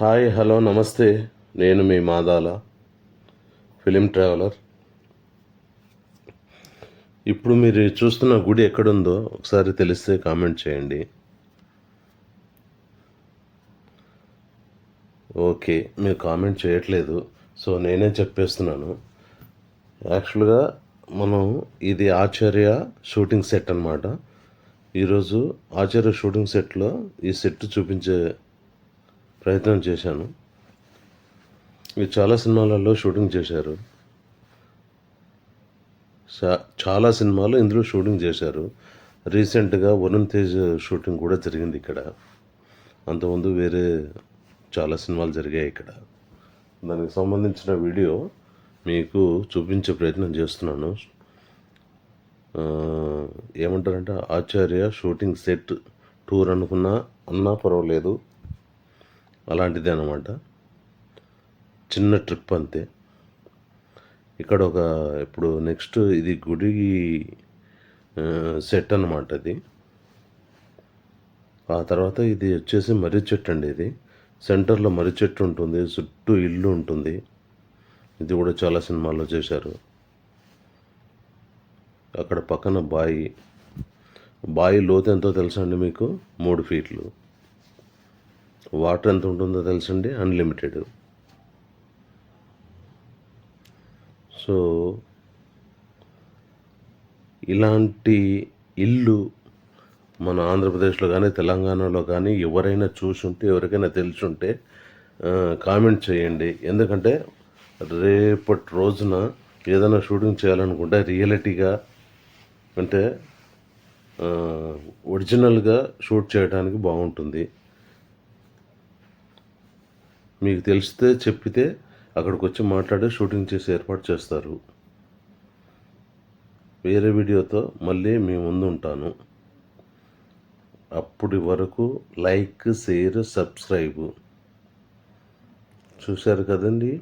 Hi hello నమస్తే. నేను మీ Madala film traveller. ఇప్పుడు మీరు చూస్తున్న గుడి ఎక్కడుందో ఒకసారి తెలిస్తే కామెంట్ చేయండి. ఓకే మీరు కామెంట్ చేయట్లేదు. సో నేనే చెప్పేస్తున్నాను. యాక్చువల్గా మనం ఇది ఆచార్య షూటింగ్ సెట్ అన్నమాట. ఈరోజు ఆచార్య షూటింగ్ సెట్లో ఈ సెట్ చూపించే ప్రయత్నం చేశాను. ఇది చాలా సినిమాలలో షూటింగ్ చేశారు. చాలా సినిమాలు ఇందులో షూటింగ్ చేశారు. రీసెంట్గా వరుణ్ తేజ్ షూటింగ్ కూడా జరిగింది ఇక్కడ. అంతకుముందు వేరే చాలా సినిమాలు జరిగాయి ఇక్కడ. దానికి సంబంధించిన వీడియో మీకు చూపించే ప్రయత్నం చేస్తున్నాను. ఏమంటారంటే ఆచార్య షూటింగ్ సెట్ టూర్ అనుకున్నా అన్నా పర్వాలేదు. అలాంటిదే అనమాట చిన్న ట్రిప్ అంతే. ఇక్కడ ఒక ఇప్పుడు నెక్స్ట్ ఇది గుడి సెట్ అన్నమాట ఇది ఆ తర్వాత ఇది వచ్చేసి మర్రి చెట్టు అండి ఇది. సెంటర్లో మర్రి చెట్టు ఉంటుంది చుట్టూ ఇల్లు ఉంటుంది. ఇది కూడా చాలా సినిమాల్లో చేశారు. అక్కడ పక్కన బాయి. బాయి లోతు ఎంతో తెలుసా అండి మీకు? మూడు ఫీట్లు. వాటర్ ఎంత ఉంటుందో తెలుసండి? అన్లిమిటెడ్ సో ఇలాంటి ఇల్లు మన ఆంధ్రప్రదేశ్లో కానీ తెలంగాణలో కానీ ఎవరైనా చూసుంటే ఎవరికైనా తెలుసుంటే కామెంట్ చేయండి. ఎందుకంటే రేపటి రోజున ఏదైనా షూటింగ్ చేయాలనుకుంటే రియాలిటీగా అంటే ఒరిజినల్గా షూట్ చేయడానికి బాగుంటుంది. మీకు తెలిస్తే చెప్పితే అక్కడికి వచ్చి మాట్లాడి షూటింగ్ చేసి ఏర్పాటు చేస్తారు. వేరే వీడియోతో మళ్ళీ మీ ముందు ఉంటాను. అప్పటి వరకు లైక్ షేర్ సబ్స్క్రైబ్. చూశారు కదండి?